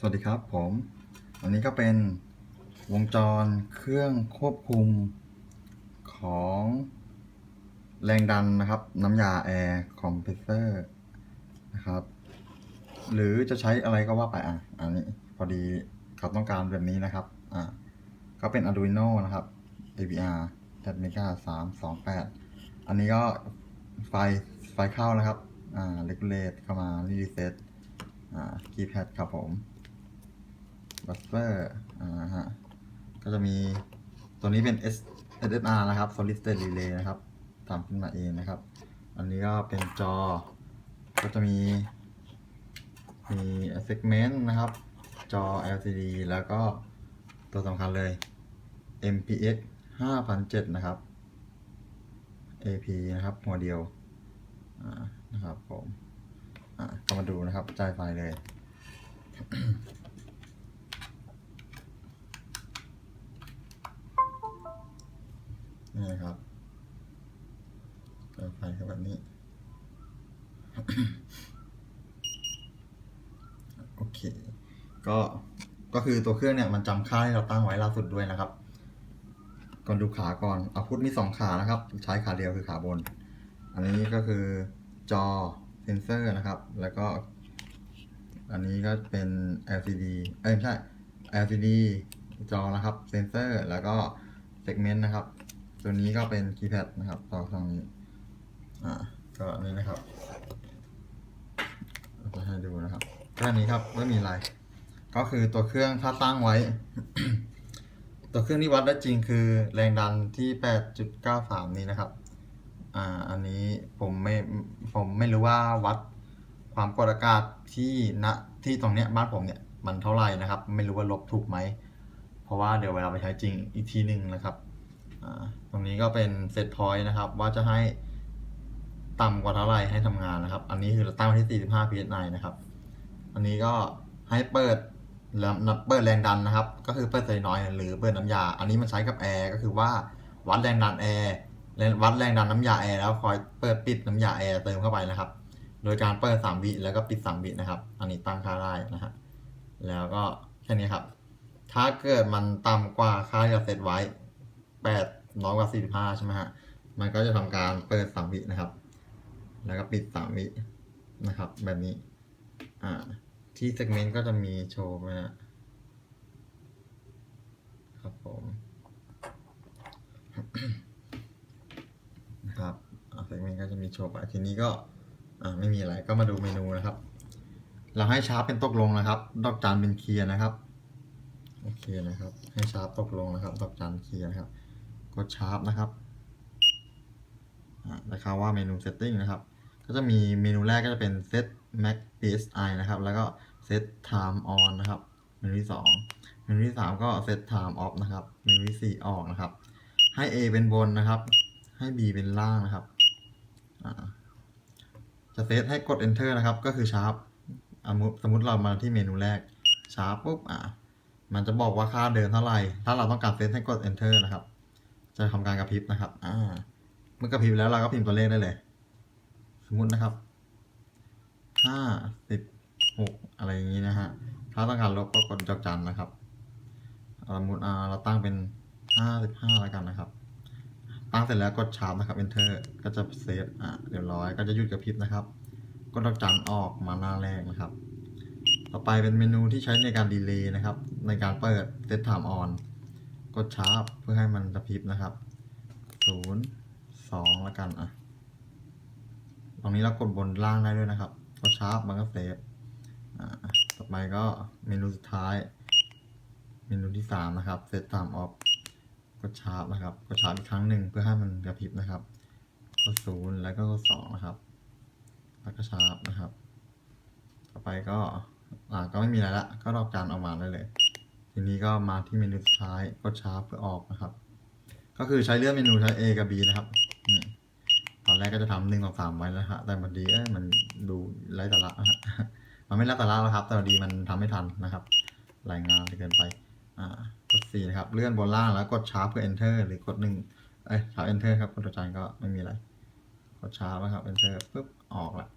สวัสดีครับผมอันนี้ก็เป็นวงจรเครื่องควบคุมของแรงดันนะครับ น้ำยาแอร์คอมเพรสเซอร์นะครับ หรือจะใช้อะไรก็ว่าไปอะอันนี้พอดีเขาต้องการแบบนี้นะครับอะก็เป็น Arduino นะครับ AVR a m e g a 328 อันนี้ก็ไฟไฟเข้านะครับอ่า regulate เข้ามา reset อ่า keypad ครับผม บัสเตอร์อ่าฮะก็จะมีตัวนี้เป็น S SSR นะครับ Solid State Relay นะครับทำขึ้นมาเองนะครับ อันนี้ก็เป็นจอ ก็จะมี มี segment นะครับ จอ LCD แล้วก็ตัวสำคัญเลย MPX 5007 นะครับ AP นะครับ หัวเดียวอ่านะครับผมอ่าก็มาดูนะครับจ่ายไฟเลย นี่นะครับจ่ายไฟแบบนี้ โอเค ก็ ก็คือตัวเครื่องเนี่ยมันจำค่าที่เราตั้งไว้ล่าสุดด้วยนะครับ ก่อนดูขาก่อนเอาพุทมีสองขานะครับ ใช้ขาเดียวคือขาบน อันนี้ก็คือจอเซนเซอร์นะครับ แล้วก็ อันนี้ก็เป็น LCD เอ้ยไม่ใช่ LCD จอนะครับ เซนเซอร์ แล้วก็ segment นะครับ ตัวนี้ก็เป็น keypad นะครับต่อทางนี้ อ่า ก็อันนี้นะครับจะให้ดูนะครับแค่นี้ครับไม่มีอะไร ก็คือตัวเครื่องถ้าตั้งไว้ ตัวเครื่องที่วัดได้จริงคือแรงดันที่ 8.93 นี้นะครับ อ่า อันนี้ผมไม่ ผมไม่รู้ว่าวัดความกดอากาศที่ณที่ตรงเนี้ยบ้านผมเนี่ยมันเท่าไหร่นะครับ ไม่รู้ว่าลบถูกไหม เพราะว่าเดี๋ยวเวลาไปใช้จริงอีกทีหนึ่งนะครับ ตรงนี้ก็เป็นเซตพอยต์นะครับ ว่าจะให้ต่ำกว่าเท่าไรให้ทำงานนะครับ อันนี้คือเราตั้งไว้ที่ 45 psi นะครับ อันนี้ก็ให้เปิดแล้วเปิดแรงดันนะครับ ก็คือเปิดใส่น้อยหรือเปิดน้ำยา อันนี้มันใช้กับแอร์ก็คือว่าวัดแรงดันแอร์วัดแรงดันน้ำยาแอร์แล้วคอยเปิดปิดน้ำยาแอร์เติมเข้าไปนะครับ โดยการเปิด 3 วิแล้วก็ปิด 3 วินะครับ อันนี้ตั้งค่าได้นะฮะ แล้วก็แค่นี้ครับ ถ้าเกิดมันต่ำกว่าค่าที่เราเซตไว้8 น้อยกว่า45ใช่ไหมฮะ มันก็จะทำการเปิด3วินะครับ แล้วก็ปิด3วินะครับ แบบนี้ อ่า ที่ segment ก็จะมีโชว์ไหมฮะครับผมนะครับอ่า segment ก็จะมีโชว์ไปทีนี้ก็อ่าไม่มีอะไรก็มาดูเมนูนะครับ เราให้ชาร์ปเป็นตกลงนะครับ ดอกจานเป็นเคลียร์นะครับ โอเคนะครับ ให้ชาร์ปตกลงนะครับ ดอกจานเคลียร์นะครับ ดชาร์ปนะครับอ่าแล้วคำว่าเมนู setting นะครับ ก็จะมีเมนูแรกก็จะเป็น set max psi นะครับ แล้วก็ set time on นะครับ เมนูที่สองเมนูที่สามก็ set time off นะครับ เมนูที่สี่ออกนะครับ ให้ A เป็นบนนะครับ ให้ B เป็นล่างนะครับ จะเซตให้กด enter นะครับ ก็คือชาร์ปสมมติเรามาที่เมนูแรกชาร์ปปุ๊บ อ่ามันจะบอกว่าค่าเดินเท่าไหร่ ถ้าเราต้องการเซตให้กด enter นะครับ จะทำการกระพริบนะครับ อ่า เมื่อกระพริบแล้วเราก็พิมพ์ตัวเลขได้เลย สมมุตินะครับ ห้าสิบหกอะไรอย่างนี้นะฮะ ถ้าต้องการลบก็กดจอกจันนะครับ สมมติอ่าเราตั้งเป็นห้าสิบห้าแล้วกันนะครับตั้งเสร็จแล้วกดชาร์ปนะครับ enter ก็จะเซฟอะเรียบร้อย ก็จะหยุดกระพริบนะครับ กดดอกจันออกมาหน้าแรกนะครับ ต่อไปเป็นเมนูที่ใช้ในการดีเลย์นะครับ ในการเปิด set time on ดชาร์ปเพื่อให้มันกระพริบนะครับศูนย์สองแล้วกันอะตรงนี้เรากดบนล่างได้ด้วยนะครับกดชาร์ปมันก็เซฟอ่าต่อไปก็เมนูสุดท้าย เมนูที่สามนะครับเซตตามออฟกดชาร์ปนะครับกดชาร์ปอีกครั้งหนึ่งเพื่อให้มันกระพริบนะครับกดศูนย์แล้วก็กดสองนะครับ แล้วก็ชาร์ปนะครับ ต่อไปก็อ่าก็ไม่มีอะไรละก็ดอกานออกมาได้เลย ทีนี้ก็มาที่เมนูสุดท้ายกดชาร์ปเพื่อออกนะครับ ก็คือใช้เลื่อนเมนูใช้ A กับ B นะครับนี่ตอนแรกก็จะทำหนึ่งสองสามไว้แล้วฮะแต่มันดีเอ้ยมันดูไร้สาระฮะมันไม่ไร้สาระแล้วครับ แต่พอดีมันทำไม่ทันนะครับ รายงานเกินไปอ่ากดสี่นะครับ เลื่อนบนล่างแล้วกดชาร์ปเพื่อ enter หรือกดหนึ่งเอ้ยชาร์ป enter ครับกดตัวจานก็ไม่มีอะไรกดชาร์ปนะครับ enter ปุ๊บออกละ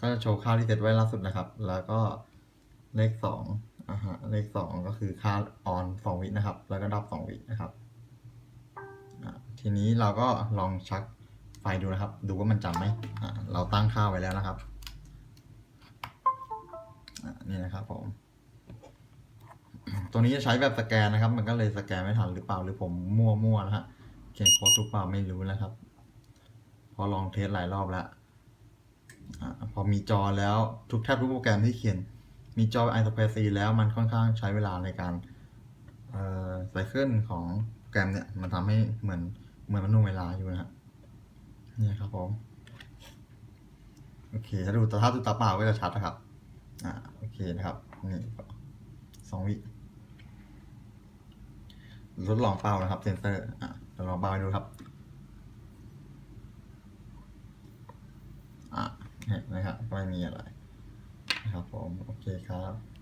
ก็จะโชว์ค่าที่เซตไว้ล่าสุดนะครับ แล้วก็เลขสอง อ่าฮะเลขสองก็คือค่าออนสองวินะครับ แล้วก็ดับสองวินะครับ ทีนี้เราก็ลองชักไฟดูนะครับ ดูว่ามันจำไหมเราตั้งค่าไว้แล้วนะครับนี่นะครับผมตัวนี้จะใช้แบบสแกนนะครับ มันก็เลยสแกนไม่ทันหรือเปล่าหรือผมมั่วๆนะฮะเขียนโค้ดถูกเปล่าไม่รู้นะครับ พอลองเทสหลายรอบแล้วอพอมีจอแล้วทุกแทบทุกโปรแกรมที่เขียน มีจอ i s p a c e แล้วมันค่อนข้างใช้เวลาในการไซเคิลของโปรแกรมเนี่ย มันทำให้เหมือนเหมือนมันนุ่งเวลาอยู่นะฮะนี่ครับผม โอเค ถ้าดูตาถ้าดูตาเปล่าก็จะชัดนะครับ อ่าโอเคนะครับ นี่สองวิทดลองเป้านะครับ เซนเซอร์ อะทดลองเป้าให้ดูครับอะเห็นนะครับไม่มีอะไร นะครับผม โอเคครับ